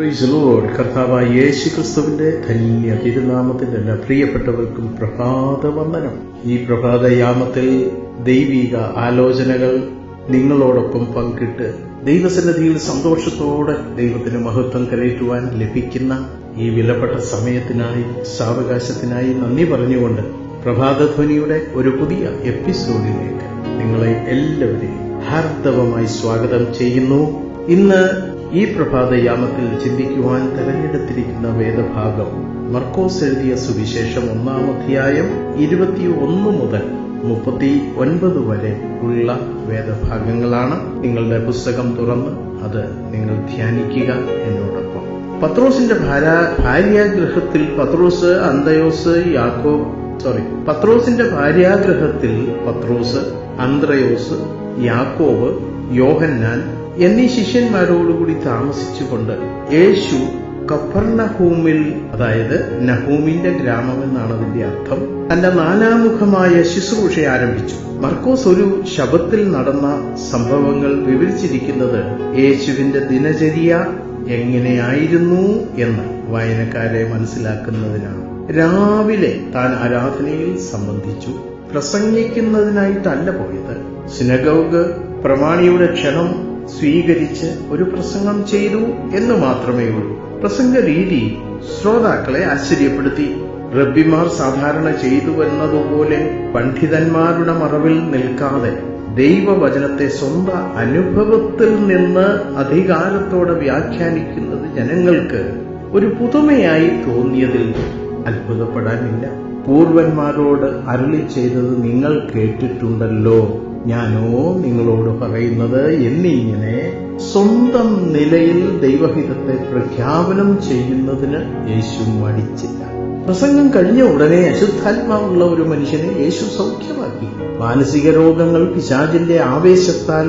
Praise Lord കർത്താവായ യേശു ക്രിസ്തുവിന്റെ ധന്യ തിരുനാമത്തിന്റെ എല്ലാ പ്രിയപ്പെട്ടവർക്കും പ്രഭാത വന്ദനം ഈ പ്രഭാതയാമത്തിൽ ദൈവിക ആലോചനകൾ നിങ്ങളോടൊപ്പം പങ്കിട്ട് ദൈവസന്നിധിയിൽ സന്തോഷത്തോടെ ദൈവത്തിന് മഹത്വം കരയറ്റുവാൻ ലഭിക്കുന്ന ഈ വിലപ്പെട്ട സമയത്തിനായി സാവകാശത്തിനായി നന്ദി പറഞ്ഞുകൊണ്ട് പ്രഭാതധ്വനിയുടെ ഒരു പുതിയ എപ്പിസോഡിലേക്ക് നിങ്ങളെ എല്ലാവരെയും ഹാർദവമായി സ്വാഗതം ചെയ്യുന്നു. ഇന്ന് ഈ പ്രഭാതയാമത്തിൽ ചിന്തിക്കുവാൻ തെരഞ്ഞെടുത്തിരിക്കുന്ന വേദഭാഗം മർക്കോസ് എഴുതിയ സുവിശേഷം ഒന്നാം അധ്യായം ഇരുപത്തിയൊന്ന് മുതൽ മുപ്പത്തി ഒൻപത് വരെ ഉള്ള വേദഭാഗങ്ങളാണ്. നിങ്ങളുടെ പുസ്തകം തുറന്ന് അത് നിങ്ങൾ ധ്യാനിക്കുക എന്നോടൊപ്പം. പത്രോസിന്റെ ഭാര്യ ഭാര്യാഗ്രഹത്തിൽ പത്രോസ് അന്തയോസ് യാക്കോ സോറി പത്രോസിന്റെ ഭാര്യാഗ്രഹത്തിൽ പത്രോസ് അന്ത്രയോസ് യാക്കോവ് യോഹന്നാൻ എന്നീ ശിഷ്യന്മാരോടുകൂടി താമസിച്ചുകൊണ്ട് യേശു കഫർണഹൂമിൽ അതായത് നഹൂമിന്റെ ഗ്രാമം എന്നാണ് അതിന്റെ അർത്ഥം തന്റെ നാനാമുഖമായ ശുശ്രൂഷ ആരംഭിച്ചു. മർക്കോസ് ഒരു ശബത്തിൽ നടന്ന സംഭവങ്ങൾ വിവരിച്ചിരിക്കുന്നത് യേശുവിന്റെ ദിനചര്യ എങ്ങനെയായിരുന്നു എന്ന് വായനക്കാരെ മനസ്സിലാക്കുന്നതിനാണ്. രാവിലെ താൻ ആരാധനയിൽ സംബന്ധിച്ചു. പ്രസംഗിക്കുന്നതിനായിട്ടല്ല പോയത്. സിനഗോഗ് പ്രമാണിയുടെ ക്ഷണം സ്വീകരിച്ച് ഒരു പ്രസംഗം ചെയ്തു എന്ന് മാത്രമേ ഉള്ളൂ. പ്രസംഗ രീതി ശ്രോതാക്കളെ ആശ്ചര്യപ്പെടുത്തി. റബ്ബിമാർ സാധാരണ ചെയ്തു എന്നതുപോലെ പണ്ഡിതന്മാരുടെ മറവിൽ നിൽക്കാതെ ദൈവവചനത്തെ സ്വന്ത അനുഭവത്തിൽ നിന്ന് അധികാരത്തോടെ വ്യാഖ്യാനിക്കുന്നത് ജനങ്ങൾക്ക് ഒരു പുതുമയായി തോന്നിയതിൽ അത്ഭുതപ്പെടാനില്ല. പൂർവന്മാരോട് അരളി ചെയ്തത് നിങ്ങൾ കേട്ടിട്ടുണ്ടല്ലോ. ഞാനോ നിങ്ങളോട് പറയുന്നത് എന്നിങ്ങനെ സ്വന്തം നിലയിൽ ദൈവഹിതത്തെ പ്രഖ്യാപനം ചെയ്യുന്നതിന് യേശു മടിച്ചില്ല. പ്രസംഗം കഴിഞ്ഞ ഉടനെ അശുദ്ധാത്മാവുള്ള ഒരു മനുഷ്യനെ യേശു സൗഖ്യമാക്കി. മാനസിക രോഗങ്ങൾ പിശാചിന്റെ ആവേശത്താൽ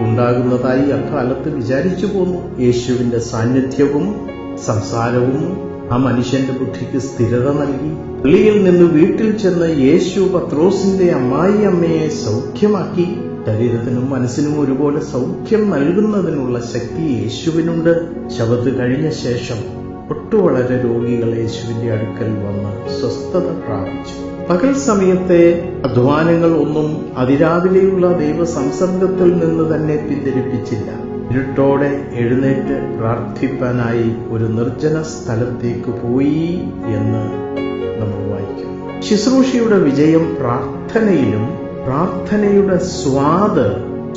ഉണ്ടാകുന്നതായി അക്കാലത്ത് വിചാരിച്ചു പോന്നു. യേശുവിന്റെ സാന്നിധ്യവും സംസാരവും ആ മനുഷ്യന്റെ ബുദ്ധിക്ക് സ്ഥിരത നൽകി. പള്ളിയിൽ നിന്ന് വീട്ടിൽ ചെന്ന് യേശു പത്രോസിന്റെ അമ്മായി അമ്മയെ സൗഖ്യമാക്കി. ശരീരത്തിനും മനസ്സിനും ഒരുപോലെ സൗഖ്യം നൽകുന്നതിനുള്ള ശക്തി യേശുവിനുണ്ട്. ശബത്ത് കഴിഞ്ഞ ശേഷം ഒട്ടുവളരെ രോഗികൾ യേശുവിന്റെ അടുക്കൽ വന്ന് സ്വസ്ഥത പ്രാപിച്ചു. പകൽ സമയത്തെ അധ്വാനങ്ങൾ ഒന്നും അതിരാവിലെയുള്ള ദൈവസംസർഗത്തിൽ നിന്ന് തന്നെ പിന്തിരിപ്പിച്ചില്ല. ഇരുട്ടോടെ എഴുന്നേറ്റ് പ്രാർത്ഥിപ്പാനായി ഒരു നിർജന സ്ഥലത്തേക്ക് പോയി എന്ന് നമ്മൾ വായിക്കും ശുശ്രൂഷയുടെ വിജയം പ്രാർത്ഥനയിലും പ്രാർത്ഥനയുടെ സ്വാദ്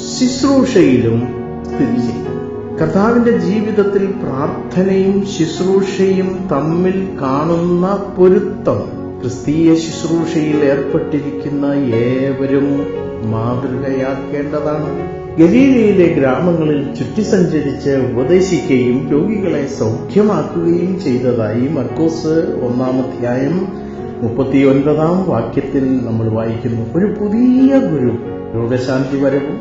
ശുശ്രൂഷയിലും സ്ഥിതി ചെയ്യും കർത്താവിന്റെ ജീവിതത്തിൽ പ്രാർത്ഥനയും ശുശ്രൂഷയും തമ്മിൽ കാണുന്ന പൊരുത്തം ക്രിസ്തീയ ശുശ്രൂഷയിൽ ഏർപ്പെട്ടിരിക്കുന്ന ഏവരും മാതൃകയാക്കേണ്ടതാണ്. ഗലീലയിലെ ഗ്രാമങ്ങളിൽ ചുറ്റി സഞ്ചരിച്ച് ഉപദേശിക്കുകയും രോഗികളെ സൗഖ്യമാക്കുകയും ചെയ്തതായി മർക്കോസ് ഒന്നാമധ്യായം മുപ്പത്തിയൊൻപതാം വാക്യത്തിൽ നമ്മൾ വായിക്കുന്നു. ഒരു പുതിയ ഗുരു രോഗശാന്തി വരവും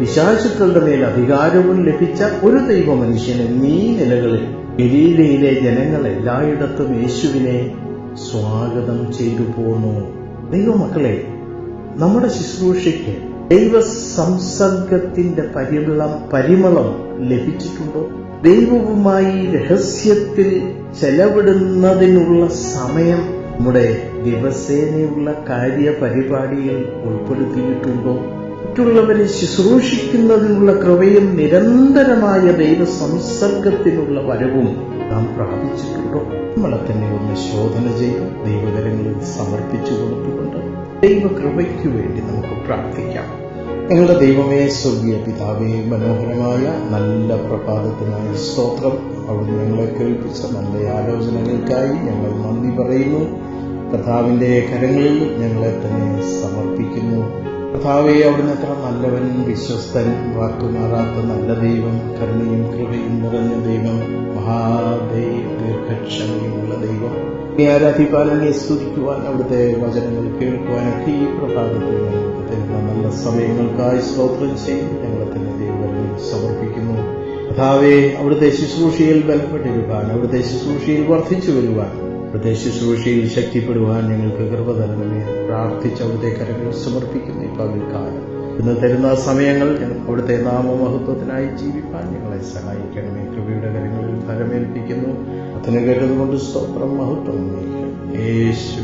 പിശാചുക്കളുടെ മേൽ അധികാരവും ലഭിച്ച ഒരു ദൈവ മനുഷ്യൻ എന്നീ നിലകളിൽ ഗലീലയിലെ ജനങ്ങൾ എല്ലായിടത്തും യേശുവിനെ സ്വാഗതം ചെയ്തു പോന്നു. ദൈവമക്കളെ നമ്മുടെ ശുശ്രൂഷയ്ക്ക് ദൈവ സംസർഗത്തിന്റെ പരിമളം പരിമളം ലഭിച്ചിട്ടുണ്ടോ? ദൈവവുമായി രഹസ്യത്തിൽ ചെലവിടുന്നതിനുള്ള സമയം നമ്മുടെ ദിവസേനയുള്ള കാര്യപരിപാടിയിൽ ഉൾപ്പെടുത്തിയിട്ടുണ്ടോ? മറ്റുള്ളവരെ ശുശ്രൂഷിക്കുന്നതിനുള്ള കൃപയും നിരന്തരമായ ദൈവ സംസർഗത്തിനുള്ള വരവും നാം പ്രാപിച്ചിട്ടുണ്ടോ? നമ്മളെ തന്നെ ഒന്ന് ശോധന ചെയ്ത് ദൈവകരങ്ങളിൽ സമർപ്പിച്ചു കൊടുത്തുകൊണ്ട് ദൈവകൃപയ്ക്കു വേണ്ടി നമുക്ക് പ്രാർത്ഥിക്കാം. ഞങ്ങളുടെ ദൈവമേ സ്വർഗീയ പിതാവേ മനോഹരമായ നല്ല പ്രഭാതത്തിനായി സ്തോത്രം. അവിടെ ഞങ്ങളെ കേൾപ്പിച്ച നല്ല ആലോചനകൾക്കായി ഞങ്ങൾ നന്ദി പറയുന്നു. കഥാവിന്റെ കരങ്ങളിൽ ഞങ്ങളെ തന്നെ സമർപ്പിക്കുന്നു. കഥാവെ അവിടുന്ന് എത്ര നല്ലവൻ വിശ്വസ്തൻ വാക്കുമാറാത്ത നല്ല ദൈവം കരുണയും കൃപയും നിറഞ്ഞ ദൈവം മഹാദൈവ ദീർഘക്ഷമയുള്ള ദൈവം ആരാധിപ്പാൻ എന്നെ സ്തുതിക്കുവാൻ അവിടുത്തെ വചനങ്ങൾ കേൾക്കുവാനൊക്കെ ഈ പ്രഭാതത്തിൽ തരുന്ന നല്ല സമയങ്ങൾക്കായി സ്തോത്രം ചെയ്ത് ഞങ്ങളെ തന്നെ ദൈവങ്ങളിൽ സമർപ്പിക്കുന്നു. കഥാവെ അവിടുത്തെ ശുശ്രൂഷയിൽ ബലപ്പെട്ടിരുവാൻ അവിടുത്തെ ശുശ്രൂഷയിൽ വർദ്ധിച്ചു വരുവാൻ അവിടുത്തെ ശുശ്രൂഷയിൽ ശക്തിപ്പെടുവാൻ ഞങ്ങൾക്ക് കൃപ പ്രാർത്ഥിച്ച് അവിടുത്തെ കരങ്ങൾ സമർപ്പിക്കുന്നു ഈ പകൽക്കാലം. ഇന്ന് തരുന്ന സമയങ്ങൾ അവിടുത്തെ നാമമഹത്വത്തിനായി ജീവിപ്പാൻ ഞങ്ങളെ സഹായിക്കണമേ. കൃപയുടെ കരങ്ങളിൽ ഭരമേൽപ്പിക്കുന്നു അതിന് കേട്ടതുകൊണ്ട് സ്തോത്രം മഹത്വം. യേശു